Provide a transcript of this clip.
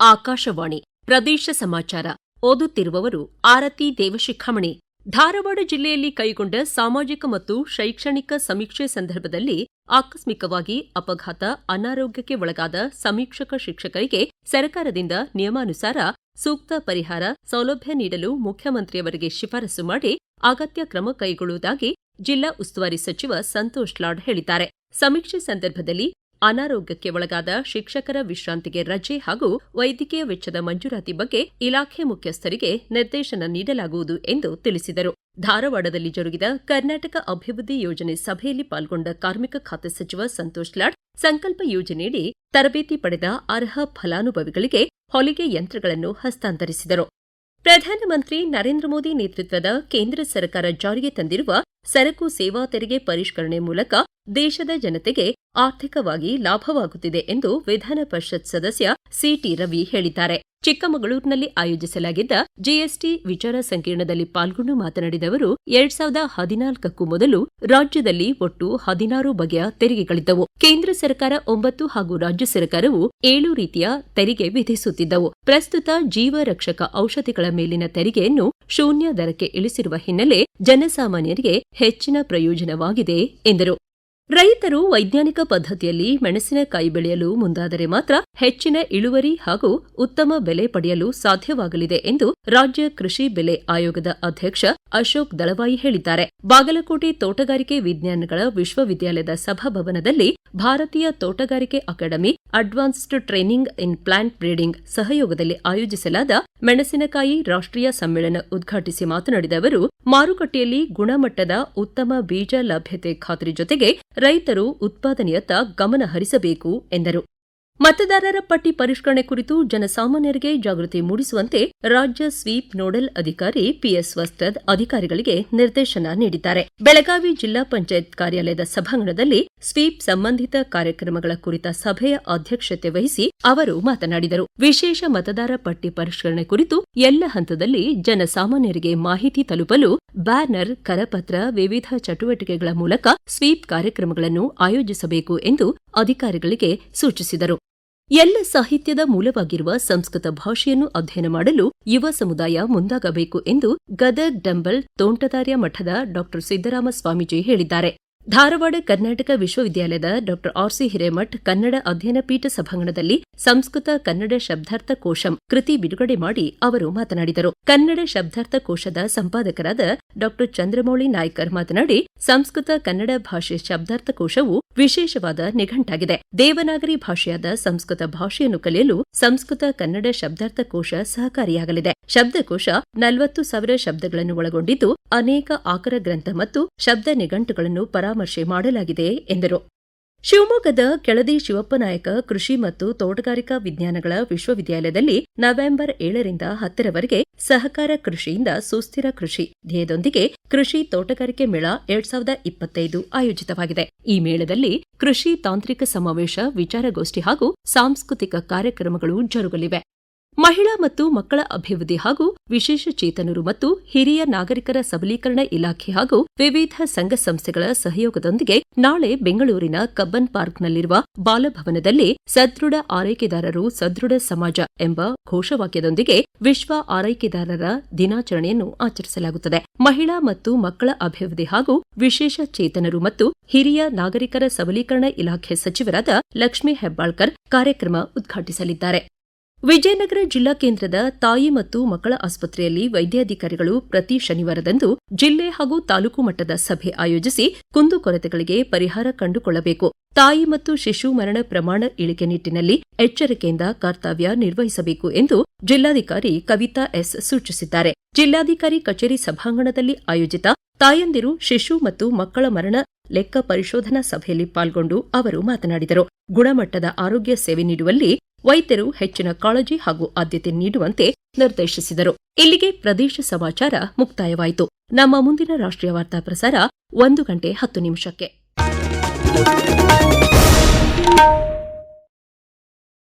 ಆಕಾಶವಾಣಿ ಪ್ರದೇಶ ಸಮಾಚಾರ. ಓದುತ್ತಿರುವವರು ಆರತಿ ದೇವಶಿಖಾಮಣಿ. ಧಾರವಾಡ ಜಿಲ್ಲೆಯಲ್ಲಿ ಕೈಗೊಂಡ ಸಾಮಾಜಿಕ ಮತ್ತು ಶೈಕ್ಷಣಿಕ ಸಮೀಕ್ಷೆ ಸಂದರ್ಭದಲ್ಲಿ ಆಕಸ್ಮಿಕವಾಗಿ ಅಪಘಾತ, ಅನಾರೋಗ್ಯಕ್ಕೆ ಒಳಗಾದ ಸಮೀಕ್ಷಕ ಶಿಕ್ಷಕರಿಗೆ ಸರ್ಕಾರದಿಂದ ನಿಯಮಾನುಸಾರ ಸೂಕ್ತ ಪರಿಹಾರ ಸೌಲಭ್ಯ ನೀಡಲು ಮುಖ್ಯಮಂತ್ರಿಯವರಿಗೆ ಶಿಫಾರಸು ಮಾಡಿ ಅಗತ್ಯ ಕ್ರಮ ಕೈಗೊಳ್ಳುವುದಾಗಿ ಜಿಲ್ಲಾ ಉಸ್ತುವಾರಿ ಸಚಿವ ಸಂತೋಷ್ ಲಾಡ್ ಹೇಳಿದ್ದಾರೆ. ಸಮೀಕ್ಷೆ ಸಂದರ್ಭದಲ್ಲಿ ಅನಾರೋಗ್ಯಕ್ಕೆ ಒಳಗಾದ ಶಿಕ್ಷಕರ ವಿಶ್ರಾಂತಿಗೆ ರಜೆ ಹಾಗೂ ವೈದ್ಯಕೀಯ ವೆಚ್ಚದ ಮಂಜೂರಾತಿ ಬಗ್ಗೆ ಇಲಾಖೆ ಮುಖ್ಯಸ್ಥರಿಗೆ ನಿರ್ದೇಶನ ನೀಡಲಾಗುವುದು ಎಂದು ತಿಳಿಸಿದರು. ಧಾರವಾಡದಲ್ಲಿ ಜರುಗಿದ ಕರ್ನಾಟಕ ಅಭಿವೃದ್ಧಿ ಯೋಜನೆ ಸಭೆಯಲ್ಲಿ ಪಾಲ್ಗೊಂಡ ಕಾರ್ಮಿಕ ಖಾತೆ ಸಚಿವ ಸಂತೋಷ್ ಲಾಡ್, ಸಂಕಲ್ಪ ಯೋಜನೆಯಡಿ ತರಬೇತಿ ಪಡೆದ ಅರ್ಹ ಫಲಾನುಭವಿಗಳಿಗೆ ಹೊಲಿಗೆ ಯಂತ್ರಗಳನ್ನು ಹಸ್ತಾಂತರಿಸಿದರು. ಪ್ರಧಾನಮಂತ್ರಿ ನರೇಂದ್ರ ಮೋದಿ ನೇತೃತ್ವದ ಕೇಂದ್ರ ಸರ್ಕಾರ ಜಾರಿಗೆ ತಂದಿರುವ ಸರಕು ಸೇವಾ ತೆರಿಗೆ ಪರಿಷ್ಕರಣೆ ಮೂಲಕ ದೇಶದ ಜನತೆಗೆ ಆರ್ಥಿಕವಾಗಿ ಲಾಭವಾಗುತ್ತಿದೆ ಎಂದು ವಿಧಾನ ಪರಿಷತ್ ಸದಸ್ಯ ಸಿಟಿ ರವಿ ಹೇಳಿದ್ದಾರೆ. ಚಿಕ್ಕಮಗಳೂರಿನಲ್ಲಿ ಆಯೋಜಿಸಲಾಗಿದ್ದ ಜಿಎಸ್ಟಿ ವಿಚಾರ ಸಂಕಿರಣದಲ್ಲಿ ಪಾಲ್ಗೊಂಡು ಮಾತನಾಡಿದ ಅವರು, ಎರಡ್ ಸಾವಿರದ ಹದಿನಾಲ್ಕಕ್ಕೂ ಮೊದಲು ರಾಜ್ಯದಲ್ಲಿ ಒಟ್ಟು ಹದಿನಾರು ಬಗೆಯ ತೆರಿಗೆಗಳಿದ್ದವು. ಕೇಂದ್ರ ಸರ್ಕಾರ ಒಂಬತ್ತು ಹಾಗೂ ರಾಜ್ಯ ಸರ್ಕಾರವು ಏಳು ರೀತಿಯ ತೆರಿಗೆ ವಿಧಿಸುತ್ತಿದ್ದವು. ಪ್ರಸ್ತುತ ಜೀವ ರಕ್ಷಕ ಔಷಧಿಗಳ ಮೇಲಿನ ತೆರಿಗೆಯನ್ನು ಶೂನ್ಯ ದರಕ್ಕೆ ಇಳಿಸಿರುವ ಹಿನ್ನೆಲೆ ಜನಸಾಮಾನ್ಯರಿಗೆ ಹೆಚ್ಚಿನ ಪ್ರಯೋಜನವಾಗಿದೆ ಎಂದರು. ರೈತರು ವೈಜ್ಞಾನಿಕ ಪದ್ಧತಿಯಲ್ಲಿ ಮೆಣಸಿನಕಾಯಿ ಬೆಳೆಯಲು ಮುಂದಾದರೆ ಮಾತ್ರ ಹೆಚ್ಚಿನ ಇಳುವರಿ ಹಾಗೂ ಉತ್ತಮ ಬೆಲೆ ಪಡೆಯಲು ಸಾಧ್ಯವಾಗಲಿದೆ ಎಂದು ರಾಜ್ಯ ಕೃಷಿ ಬೆಲೆ ಆಯೋಗದ ಅಧ್ಯಕ್ಷ ಅಶೋಕ್ ದಳವಾಯಿ ಹೇಳಿದ್ದಾರೆ. ಬಾಗಲಕೋಟೆ ತೋಟಗಾರಿಕೆ ವಿಜ್ಞಾನಗಳ ವಿಶ್ವವಿದ್ಯಾಲಯದ ಸಭಾಭವನದಲ್ಲಿ ಭಾರತೀಯ ತೋಟಗಾರಿಕೆ academy advanced training in plant breeding ಸಹಯೋಗದಲ್ಲಿ ಆಯೋಜಿಸಲಾದ ಮೆಣಸಿನಕಾಯಿ ರಾಷ್ಟ್ರೀಯ ಸಮ್ಮೇಳನ ಉದ್ಘಾಟಿಸಿ ಮಾತನಾಡಿದ ಅವರು, ಮಾರುಕಟ್ಟೆಯಲ್ಲಿ ಗುಣಮಟ್ಟದ ಉತ್ತಮ ಬೀಜ ಲಭ್ಯತೆ ಖಾತ್ರಿ ಜೊತೆಗೆ ರೈತರು ಉತ್ಪಾದನೆಯತ್ತ ಗಮನ ಹರಿಸಬೇಕು ಎಂದರು. ಮತದಾರರ ಪಟ್ಟಿ ಪರಿಷ್ಕರಣೆ ಕುರಿತು ಜನಸಾಮಾನ್ಯರಿಗೆ ಜಾಗೃತಿ ಮೂಡಿಸುವಂತೆ ರಾಜ್ಯ ಸ್ವೀಪ್ ನೋಡಲ್ ಅಧಿಕಾರಿ ಪಿಎಸ್ ವಸ್ತದ್ ಅಧಿಕಾರಿಗಳಿಗೆ ನಿರ್ದೇಶನ ನೀಡಿದ್ದಾರೆ. ಬೆಳಗಾವಿ ಜಿಲ್ಲಾ ಪಂಚಾಯತ್ ಕಾರ್ಯಾಲಯದ ಸಭಾಂಗಣದಲ್ಲಿ ಸ್ವೀಪ್ ಸಂಬಂಧಿತ ಕಾರ್ಯಕ್ರಮಗಳ ಕುರಿತ ಸಭೆಯ ಅಧ್ಯಕ್ಷತೆ ವಹಿಸಿ ಅವರು ಮಾತನಾಡಿದರು. ವಿಶೇಷ ಮತದಾರ ಪಟ್ಟಿ ಪರಿಷ್ಕರಣೆ ಕುರಿತು ಎಲ್ಲ ಹಂತದಲ್ಲಿ ಜನಸಾಮಾನ್ಯರಿಗೆ ಮಾಹಿತಿ ತಲುಪಲು ಬ್ಯಾನರ್, ಕರಪತ್ರ, ವಿವಿಧ ಚಟುವಟಿಕೆಗಳ ಮೂಲಕ ಸ್ವೀಪ್ ಕಾರ್ಯಕ್ರಮಗಳನ್ನು ಆಯೋಜಿಸಬೇಕು ಎಂದು ಅಧಿಕಾರಿಗಳಿಗೆ ಸೂಚಿಸಿದರು. ಎಲ್ಲ ಸಾಹಿತ್ಯದ ಮೂಲವಾಗಿರುವ ಸಂಸ್ಕೃತ ಭಾಷೆಯನ್ನು ಅಧ್ಯಯನ ಮಾಡಲು ಯುವ ಸಮುದಾಯ ಮುಂದಾಗಬೇಕು ಎಂದು ಗದಗ್ ಡಂಬಲ್ ತೋಂಟದಾರ್ಯ ಮಠದ ಡಾ ಸಿದ್ದರಾಮ ಸ್ವಾಮೀಜಿ ಹೇಳಿದ್ದಾರೆ. ಧಾರವಾಡ ಕರ್ನಾಟಕ ವಿಶ್ವವಿದ್ಯಾಲಯದ ಡಾ ಆರ್ಸಿ ಹಿರೇಮಠ್ ಕನ್ನಡ ಅಧ್ಯಯನ ಪೀಠ ಸಭಾಂಗಣದಲ್ಲಿ ಸಂಸ್ಕೃತ ಕನ್ನಡ ಶಬ್ದಾರ್ಥ ಕೋಶಂ ಕೃತಿ ಬಿಡುಗಡೆ ಮಾಡಿ ಅವರು ಮಾತನಾಡಿದರು. ಕನ್ನಡ ಶಬ್ದಾರ್ಥ ಕೋಶದ ಸಂಪಾದಕರಾದ ಡಾ ಚಂದ್ರಮೌಳಿ ನಾಯ್ಕರ್ ಮಾತನಾಡಿ, ಸಂಸ್ಕೃತ ಕನ್ನಡ ಭಾಷೆ ಶಬ್ದಾರ್ಥ ಕೋಶವು ವಿಶೇಷವಾದ ನಿಘಂಟಾಗಿದೆ. ದೇವನಾಗರಿ ಭಾಷೆಯಾದ ಸಂಸ್ಕೃತ ಭಾಷೆಯನ್ನು ಕಲಿಯಲು ಸಂಸ್ಕೃತ ಕನ್ನಡ ಶಬ್ದಾರ್ಥ ಕೋಶ ಸಹಕಾರಿಯಾಗಲಿದೆ. ಶಬ್ದಕೋಶ ನಲವತ್ತು ಸಾವಿರ ಶಬ್ದಗಳನ್ನು ಒಳಗೊಂಡಿದ್ದು, ಅನೇಕ ಆಕರ ಗ್ರಂಥ ಮತ್ತು ಶಬ್ದ ನಿಘಂಟುಗಳನ್ನು ಪರಾಮರ್ಶೆ ಮಾಡಲಾಗಿದೆ ಎಂದರು. ಶಿವಮೊಗ್ಗದ ಕೆಳದಿ ಶಿವಪ್ಪನಾಯಕ ಕೃಷಿ ಮತ್ತು ತೋಟಗಾರಿಕಾ ವಿಜ್ಞಾನಗಳ ವಿಶ್ವವಿದ್ಯಾಲಯದಲ್ಲಿ ನವೆಂಬರ್ ಏಳರಿಂದ ಹತ್ತರವರೆಗೆ ಸಹಕಾರ ಕೃಷಿಯಿಂದ ಸುಸ್ಥಿರ ಕೃಷಿ ಧ್ಯೇಯದೊಂದಿಗೆ ಕೃಷಿ ತೋಟಗಾರಿಕೆ ಮೇಳ ಎರಡ್ ಸಾವಿರದ ಇಪ್ಪತ್ತೈದು ಆಯೋಜಿತವಾಗಿದೆ. ಈ ಮೇಳದಲ್ಲಿ ಕೃಷಿ ತಾಂತ್ರಿಕ ಸಮಾವೇಶ, ವಿಚಾರಗೋಷ್ಠಿ ಹಾಗೂ ಸಾಂಸ್ಕೃತಿಕ ಕಾರ್ಯಕ್ರಮಗಳು ಜರುಗಲಿವೆ. ಮಹಿಳಾ ಮತ್ತು ಮಕ್ಕಳ ಅಭಿವೃದ್ಧಿ ಹಾಗೂ ವಿಶೇಷ ಚೇತನರು ಮತ್ತು ಹಿರಿಯ ನಾಗರಿಕರ ಸಬಲೀಕರಣ ಇಲಾಖೆ ಹಾಗೂ ವಿವಿಧ ಸಂಘ ಸಂಸ್ಥೆಗಳ ಸಹಯೋಗದೊಂದಿಗೆ ನಾಳೆ ಬೆಂಗಳೂರಿನ ಕಬ್ಬನ್ ಪಾರ್ಕ್ನಲ್ಲಿರುವ ಬಾಲಭವನದಲ್ಲಿ ಸದೃಢ ಆರೈಕೆದಾರರು ಸದೃಢ ಸಮಾಜ ಎಂಬ ಘೋಷವಾಕ್ಯದೊಂದಿಗೆ ವಿಶ್ವ ಆರೈಕೆದಾರರ ದಿನಾಚರಣೆಯನ್ನು ಆಚರಿಸಲಾಗುತ್ತದೆ. ಮಹಿಳಾ ಮತ್ತು ಮಕ್ಕಳ ಅಭಿವೃದ್ಧಿ ಹಾಗೂ ವಿಶೇಷ ಚೇತನರು ಮತ್ತು ಹಿರಿಯ ನಾಗರಿಕರ ಸಬಲೀಕರಣ ಇಲಾಖೆ ಸಚಿವರಾದ ಲಕ್ಷ್ಮೀ ಹೆಬ್ಬಾಳ್ಕರ್ ಕಾರ್ಯಕ್ರಮ ಉದ್ಘಾಟಿಸಲಿದ್ದಾರೆ. ವಿಜಯನಗರ ಜಿಲ್ಲಾ ಕೇಂದ್ರದ ತಾಯಿ ಮತ್ತು ಮಕ್ಕಳ ಆಸ್ಪತ್ರೆಯಲ್ಲಿ ವೈದ್ಯಾಧಿಕಾರಿಗಳು ಪ್ರತಿ ಶನಿವಾರದಂದು ಜಿಲ್ಲೆ ಹಾಗೂ ತಾಲೂಕು ಮಟ್ಟದ ಸಭೆ ಆಯೋಜಿಸಿ ಕುಂದುಕೊರತೆಗಳಿಗೆ ಪರಿಹಾರ ಕಂಡುಕೊಳ್ಳಬೇಕು. ತಾಯಿ ಮತ್ತು ಶಿಶು ಮರಣ ಪ್ರಮಾಣ ಇಳಿಕೆ ನಿಟ್ಟಿನಲ್ಲಿ ಎಚ್ಚರಿಕೆಯಿಂದ ಕರ್ತವ್ಯ ನಿರ್ವಹಿಸಬೇಕು ಎಂದು ಜಿಲ್ಲಾಧಿಕಾರಿ ಕವಿತಾ ಎಸ್ ಸೂಚಿಸಿದ್ದಾರೆ. ಜಿಲ್ಲಾಧಿಕಾರಿ ಕಚೇರಿ ಸಭಾಂಗಣದಲ್ಲಿ ಆಯೋಜಿತ ತಾಯಂದಿರು, ಶಿಶು ಮತ್ತು ಮಕ್ಕಳ ಮರಣ ಲೆಕ್ಕ ಪರಿಶೋಧನಾ ಸಭೆಯಲ್ಲಿ ಪಾಲ್ಗೊಂಡು ಅವರು ಮಾತನಾಡಿದರು. ಗುಣಮಟ್ಟದ ಆರೋಗ್ಯ ಸೇವೆ ನೀಡುವಲ್ಲಿ ವೈದ್ಯರು ಹೆಚ್ಚಿನ ಕಾಳಜಿ ಹಾಗೂ ಆದ್ಯತೆ ನೀಡುವಂತೆ ನಿರ್ದೇಶಿಸಿದರು. ಇಲ್ಲಿಗೆ ಪ್ರದೇಶ ಸಮಾಚಾರ ಮುಕ್ತಾಯವಾಯಿತು. ನಮ್ಮ ಮುಂದಿನ ರಾಷ್ಟ್ರೀಯ ವಾರ್ತಾ ಪ್ರಸಾರ ಒಂದು ಗಂಟೆ ಹತ್ತು ನಿಮಿಷಕ್ಕೆ.